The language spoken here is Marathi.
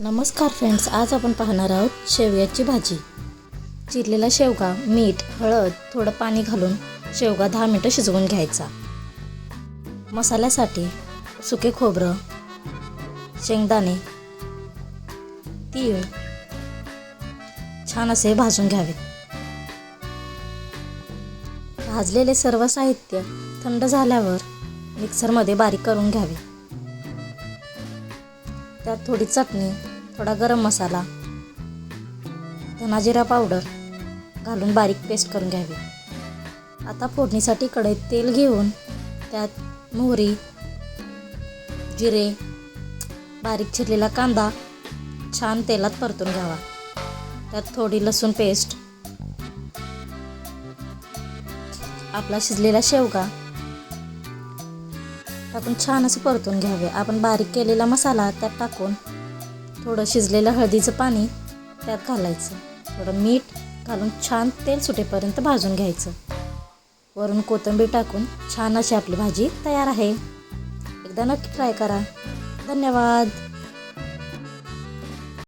नमस्कार फ्रेंड्स आज आपण पाहणार आहोत शेवयाची भाजी. चिरलेला शेवगा मीठ हळद थोडं पाणी घालून शेवगा दहा मिनटं शिजवून घ्यायचा. मसाल्यासाठी सुके खोबरं शेंगदाणे तीळ छान असे भाजून घ्यावेत. भाजलेले सर्व साहित्य थंड झाल्यावर मिक्सरमध्ये बारीक करून घ्यावे. त्यात थोडी चटणी थोडा गरम मसाला धना जिरा पावडर घालून बारीक पेस्ट करून घ्यावी. आता फोडणीसाठी कढईत तेल घेऊन त्यात मोहरी जिरे बारीक चिरलेला कांदा छान तेलात परतून घ्यावा. त्यात थोडी लसूण पेस्ट आपला शिजलेला शेवगा टाकून छान असं परतून घ्यावे. आपण बारीक केलेला मसाला त्यात टाकून थोडं शिजलेलं हळदीचं पाणी त्यात घालायचं. थोडं मीठ घालून छान तेल सुटेपर्यंत भाजून घ्यायचं. वरून कोथिंबीर टाकून छान अशी आपली भाजी तयार आहे. एकदा नक्की ट्राय करा. धन्यवाद.